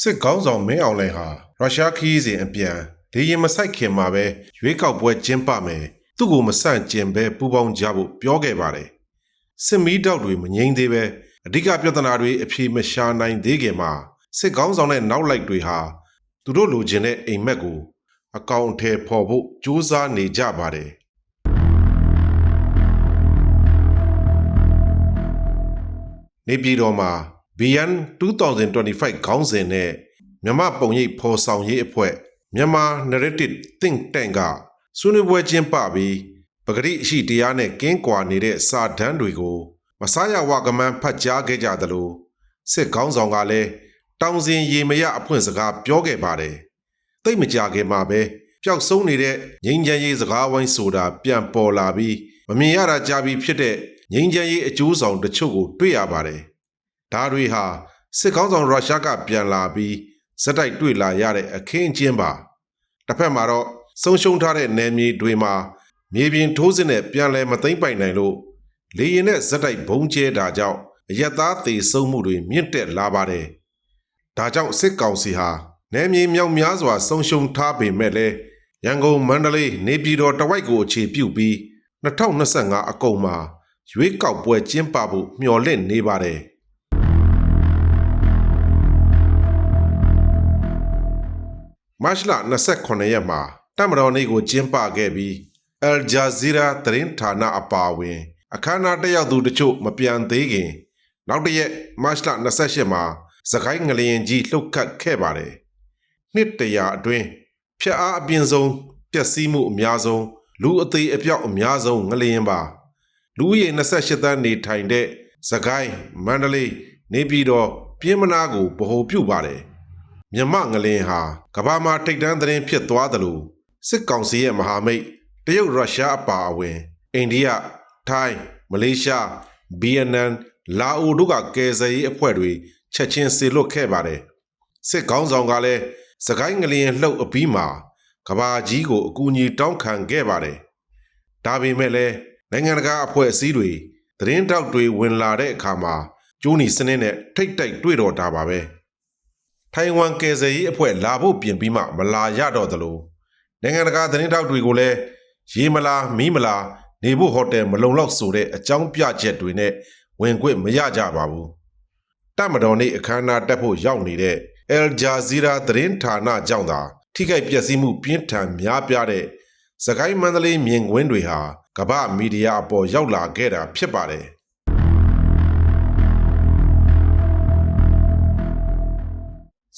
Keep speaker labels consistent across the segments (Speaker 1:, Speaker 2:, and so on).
Speaker 1: စစ်ကောင်းဆောင်မင်းအောင်လှိုင်ဟာရုရှားခီးစဉ်အပြန်လေရင်မဆိုင်ခင်မှာပဲရွေးကောက်ပွဲကျင်းပမယ်သူ့ကိုမဆန့်ကျင်ပဲပူပေါင်းကြဖို့ပြောခဲ့ပါတယ်စစ်မီးတောက်တွေမငြိမ်းသေးပဲအဓိကပြဿနာတွေအပြေမရှာနိုင်သေးခင်မှာစစ်ကောင်းဆောင်တဲ့နောက်လိုက်တွေဟာသူတို့လိုချင်တဲ့အိမ်မက်ကိုအကောင်အထည်ဖော်ဖို့ကြိုးစားနေကြပါတယ်နေပြည်တော်မှာ BN 2025ခေါင်းစဉ်နဲ့မြမပုံရိပ်ဖော်ဆောင်ရေးအဖွဲ့မြန်မာ Narrative Think Tank ကဆွေးနွေးပွဲကျင်းပပြီးပဂရိအရှိတရားနဲ့ကင်းကွာနေတဲ့စာတန်းတွေကိုမဆားရဝကမန်းဖတ်ကြားခဲ့ကြသလိုစစ်ခေါင်းဆောင်ကလည်းတောင်စဉ်ရေမရအဖွင့်စကားပြောခဲ့ပါတယ်။တိတ်မကြခင်မှာပဲပျောက်ဆုံးနေတဲ့ငိမ့်ချမ်းရေးစကားဝိုင်းဆိုတာပြန်ပေါ်လာပြီးမမြင်ရတာကြာပြီဖြစ်တဲ့ငိမ့်ချမ်းရေးအကျိုးဆောင်တချို့ကိုတွေ့ရပါတယ်။ ဒါတွေဟာစစ်ကောင်းဆောင်ရုရှားကပြန်လာပြီးဇက်တိုက်တွေ့လာရတဲ့အခင်းအကျင်းပါတစ်ဖက်မှာတော့ဆုံးရှုံးထားတဲ့နယ်မြေတွေမှာမြေပြင်ထိုးစစ်နဲ့ပြန်လည်မသိမ့်ပိုင်နိုင်လို့လေရင်နဲ့ဇက်တိုက်ဘုံကျဲတာကြောင့်အရက်သားသေဆုံးမှုတွေမြင့်တက်လာပါတယ်။ဒါကြောင့်စစ်ကောင်စီဟာနယ်မြေမြောက်များစွာဆုံးရှုံးထားပေမဲ့လည်းရန်ကုန်မန္တလေးနေပြည်တော်တဝိုက်ကိုအခြေပြုပြီး2025အကုန်မှာရွေးကောက်ပွဲကျင်းပဖို့မျှော်လင့်နေပါတယ်။ မတ်လ29ရက်မှာတပ်မတော်နေ့ကိုကျင်းပခဲ့ပြီး Al Jazeera သတင်းဌာနအပါအဝင် အခမ်းအနားတက်ရောက်သူတချို့မပြန်သေးခင် နောက်တစ်ရက်မတ်လ28မှာစကိုင်းငလျင်ကြီးလှုပ်ခတ်ခဲ့ပါတယ်။နှစ်တရာအတွင်းဖျက်အားအပြင်းဆုံးပျက်စီးမှုအများဆုံးလူအသေးအပြောက်အများဆုံးငလျင်ပါ လူဦးရေ28သန်းနေထိုင်တဲ့စကိုင်းမန္တလေးနေပြည်တော်ပြင်းမနာကိုဗဟိုပြုပါတယ်။ မြမငလင်ဟာကမ္ဘာမှာထိတ်တန်းသတင်းဖြစ်သွားသလိုစစ်ကောင်စီရဲ့မဟာမိတ်တရုတ်ရုရှားအပါအဝင်အိန္ဒိယထိုင်းမလေးရှားဗီယက်နမ်လာအိုတို့ကကယ်ဆယ်ရေးအဖွဲ့တွေချက်ချင်းစေလွတ်ခဲ့ပါတယ်စစ်ကောင်းဆောင်ကလည်းစကိုင်းငလျင်လှုပ်အပြီးမှာကဘာကြီးကိုအကူအညီတောင်းခံခဲ့ပါတယ်ဒါပေမဲ့လည်းနိုင်ငံတကာအဖွဲ့အစည်းတွေသတင်းတောက်တွေဝင်လာတဲ့အခါမှာကျိုးနီစနစ်နဲ့ထိတ်တိုက်တွေ့တော့တာပါပဲ ထိုင်ဝမ်ကယ်ဆယ်ရေးအဖွဲ့လာဖို့ပြင်ပြီးမှမလာရတော့သလိုနိုင်ငံတကာသတင်းတောက်တွေကိုလည်းရေမလာမီးမလာနေဖို့ဟိုတယ်မလုံလောက်ဆိုတဲ့အကြောင်းပြချက်တွေနဲ့ဝင်ခွင့်မရကြပါဘူးတတ်မတော်နေ့အခမ်းအနားတက်ဖို့ရောက်နေတဲ့ Al Jazeera သတင်းဌာနကြောင့်သာထိခိုက်ပျက်စီးမှုပြင်းထန်များပြားတဲ့စကိုင်းမန္တလေးမြင်ကွင်းတွေဟာကမ္ဘာမီဒီယာအပေါ်ရောက်လာခဲ့တာဖြစ်ပါတယ်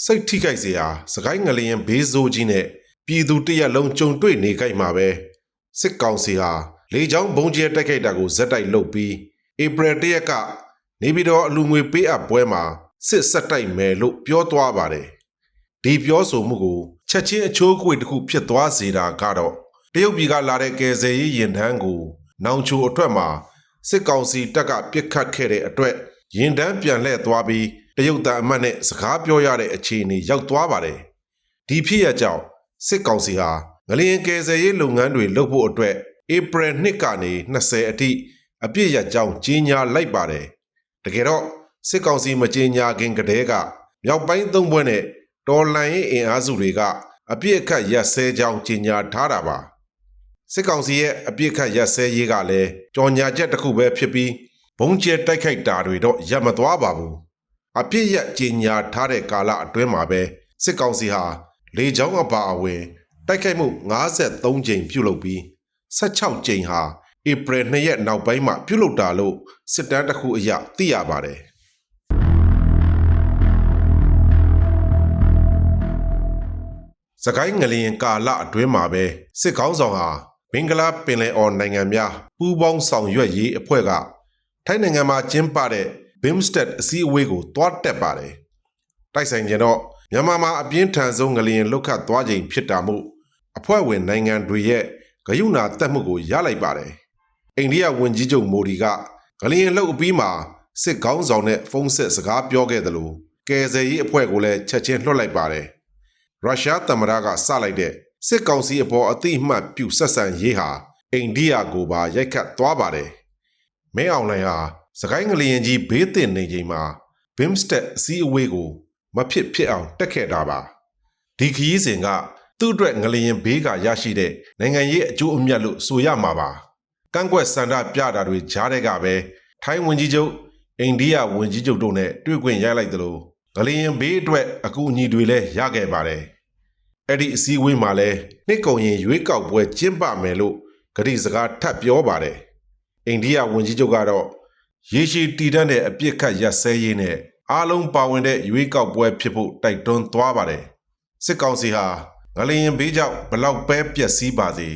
Speaker 1: စိတ်ထိခိုက်စရာစကိုင်းငလျင်ဘေးဆိုးကြီးနဲ့ပြည်သူတရက်လုံးကြုံတွေ့နေကြမှာပဲစစ်ကောင်စီဟာလေကြောင်းဘုံကျဲတိုက်ခိုက်တာကိုဇက်တိုက်လုပ်ပြီးဧပြီတရက်ကနေပြည်တော်အလူငွေပေးအပ်ပွဲမှာစစ်ဆက်တိုက်မယ်လို့ပြောသွားပါတယ်ဒီပြောဆိုမှုကိုချက်ချင်းအချိုးအကွေတစ်ခုဖြစ်သွားစေတာကတော့တရုတ်ပြည်ကလာတဲ့ကယ်ဆယ်ရေးရင်တန်းကို နောင်ချိုအထွက်မှာစစ်ကောင်စီတပ်ကပြစ်ခတ်ခဲ့တဲ့အတွက်ရင်တန်းပြန်လှည့်သွားပြီး တရုတ်တန်အမတ်နဲ့စကားပြောရတဲ့အခြေအနေရောက်သွားပါတယ်ဒီဖြစ်ရကြောင်းစစ်ကောင်စီဟာငလျင်ကယ်ဆယ်ရေးလုပ်ငန်းတွေလုပ်ဖို့အတွက်ဧပြီနှစ်ကနေ20အထိအပြည့်ရကြောင်းကြီးညာလိုက်ပါတယ်တကယ်တော့စစ်ကောင်စီမကြီးညာခင်ကတည်းကမြောက်ပိုင်းသုံးဘွဲ့နဲ့တော်လန်ရေးအင်အားစုတွေကအပြည့်အခတ်ရက်စဲကြောင်းကြီးညာထားတာပါစစ်ကောင်စီရဲ့အပြည့်အခတ်ရက်စဲရေးကလည်းကြော်ညာချက်တစ်ခုပဲဖြစ်ပြီးဘုံကျဲတိုက်ခိုက်တာတွေတော့ရပ်မသွားပါဘူး အပြစ်ရကြီးညာထားတဲ့ကာလအတွင်းမှာပဲစစ်ကောင်စီဟာလေကြောင်းအပါအဝင်တိုက်ခိုက်မှု53ကြိမ်ပြုလုပ်ပြီး16ကြိမ်ဟာဧပြီ2ရက်နောက်ပိုင်းမှာပြုလုပ်တာလို့စစ်တမ်းတစ်ခုအရသိရပါတယ်စကိုင်းငလျင်ကာလအတွင်းမှာပဲစစ်ကောင်းဆောင်ဟာမင်္ဂလာပင်လယ်အော်နိုင်ငံများပူးပေါင်းဆောင်ရွက်ရေးအဖွဲ့ကထိုင်းနိုင်ငံမှာကျင်းပတဲ့ BIMSTEC အစည်းအဝေးကိုတွားတက်ပါတယ်။တိုက်ဆိုင်ကျင်တော့မြန်မာမှာအပြင်းထန်ဆုံးငလျင်လုတ်ခတ်သွားချိန်ဖြစ်တာမို့အဖွဲ့ဝင်နိုင်ငံတွေရဲ့ဂယုဏတက်မှုကိုရလိုက်ပါတယ်။အိန္ဒိယဝန်ကြီးချုပ်မိုဒီကငလျင်လှုပ်အပြီးမှာစစ်ကောင်းဆောင်နဲ့ဖုန်းဆက်စကားပြောခဲ့တယ်လို့ကယ်ဆယ်ရေးအဖွဲ့ကိုလည်းချက်ချင်းလွှတ်လိုက်ပါတယ်။ရုရှားသမ္မတကစလိုက်တဲ့စစ်ကောင်စီအပေါ်အသိအမှတ်ပြုဆက်ဆံရေးဟာအိန္ဒိယကိုပါရိုက်ခတ်သွားပါတယ်။မင်းအောင်လှိုင်ဟာ စကိုင်းငလျင်ကြီးဘေးတင်နေချိန်မှာ BIMSTEC အစည်းအဝေးကိုမမဖြစ်ဖြစ်အောင်တက်ခဲ့တာပါဒီခရီးစဉ်ကသူ့အတွက်ငလျင်ဘေးကရရှိတဲ့နိုင်ငံရေးအကျိုးအမြတ်လို့ဆိုရမှာပါကန့်ကွက်စန္ဒပြတာတွေကြားတဲ့ကပဲထိုင်းဝန်ကြီးချုပ်အိန္ဒိယဝန်ကြီးချုပ်တို့နဲ့တွေ့ခွင့်ရလိုက်သလိုငလျင်ဘေးအတွက်အကူအညီတွေလည်းရခဲ့ပါတယ်အဲ့ဒီအစည်းအဝေးမှာလဲနှစ်ကုံရင်ရွေးကောက်ပွဲကျင်းပမယ်လို့ဂရိစကားထပ်ပြောပါတယ်အိန္ဒိယဝန်ကြီးချုပ်ကတော့ ရေရှည်တည်တံ့တဲ့အပြစ်ခတ်ရပ်စဲရေးနဲ့အားလုံးပါဝင်တဲ့ရွေးကောက်ပွဲဖြစ်ဖို့တိုက်တွန်းသွားပါတယ်စစ်ကောင်စီဟာငလျင်ဘေးကြောင့်ဘလောက်ပဲပျက်စီးပါစေ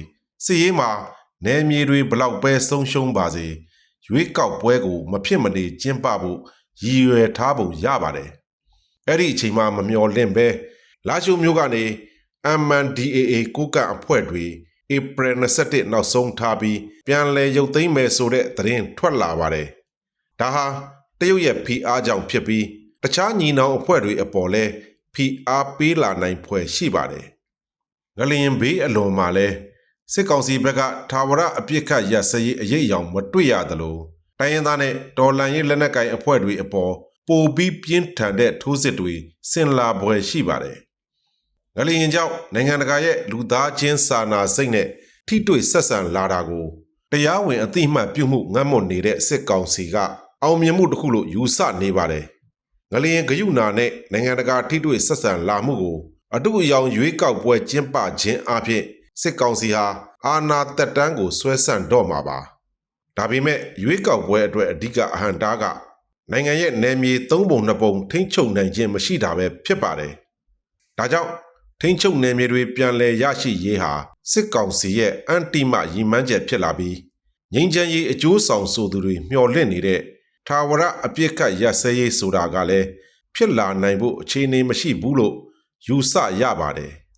Speaker 1: စစ်ရေးမှာနယ်မြေတွေဘလောက်ပဲဆုံးရှုံးပါစေရွေးကောက်ပွဲကို မဖြစ်မနေကျင်းပဖို့ရည်ရွယ်ထားပုံရပါတယ်အဲ့ဒီအချိန်မှမမျော်လင့်ပဲလာရှိုမျိုးကနေ MNDAA ကိုကန့်အဖွဲ့တွေဧပြီ21နောက်ဆုံးထားပြီးပြန်လည်ရုပ်သိမ်းမယ်ဆိုတဲ့သတင်းထွက်လာပါတယ်။ ဒါဟာတရုတ်ရဲ့ဖိအားကြောင့်ဖြစ်ပြီးတခြားညီနောင်အဖွဲ့တွေအပေါ်လဲဖိအားပေးလာနိုင်ဖွယ်ရှိပါတယ်။ငလျင်ဘေးအလွန်မှာလဲစစ်ကောင်စီဘက်ကထာဝရအပြစ်ခတ်ရစရေးအရေးအယောင်မတွေ့ရသလိုတိုင်းရင်းသားနဲ့တော်လန်ရေးလက်နက်ကိုင်အဖွဲ့တွေအပေါ်ပိုပြီးပြင်းထန်တဲ့ထိုးစစ်တွေဆင်လာပွဲရှိပါတယ်။ငလျင်ကြောင့်နိုင်ငံတကာရဲ့လူသားချင်းစာနာစိတ်နဲ့ထိတွေ့ဆက်ဆံလာတာကိုတရားဝင်အသိအမှတ်ပြုမှုငတ်မွတ်နေတဲ့စစ်ကောင်စီက အောင်မြင်မှုတစ်ခုလို့ယူဆနေပါတယ်။ငလျင်ဂယုနာနဲ့နိုင်ငံတကာထိတွေ့ဆက်ဆံလာမှုကိုအတူအယောင်ရွေးကောက်ပွဲကျင်းပခြင်းအပြင်စစ်ကောင်စီဟာအာဏာတက်တန်းကိုဆွဲဆန့်တော့မှာပါ။ဒါပေမဲ့ရွေးကောက်ပွဲအတွက်အဓိကအဟံတားကနိုင်ငံရဲ့နယ်မြေသုံးပုံနှစ်ပုံထိမ့်ချုပ်နိုင်ခြင်းမရှိတာပဲဖြစ်ပါတယ်။ဒါကြောင့်ထိမ့်ချုပ်နယ်မြေတွေပြန်လည်ရရှိရေးဟာစစ်ကောင်စီရဲ့အန်တီမရည်မှန်းချက်ဖြစ်လာပြီးငြိမ်းချမ်းရေးအကျိုးဆောင်ဆိုသူတွေမျှော်လင့်နေတဲ့ ထာဝရအပြစ်ကတ်ရစဲရေးဆိုတာကလည်းဖြစ်လာနိုင်ဖို့အခြေအနေမရှိဘူးလို့ယူဆရပါတယ်။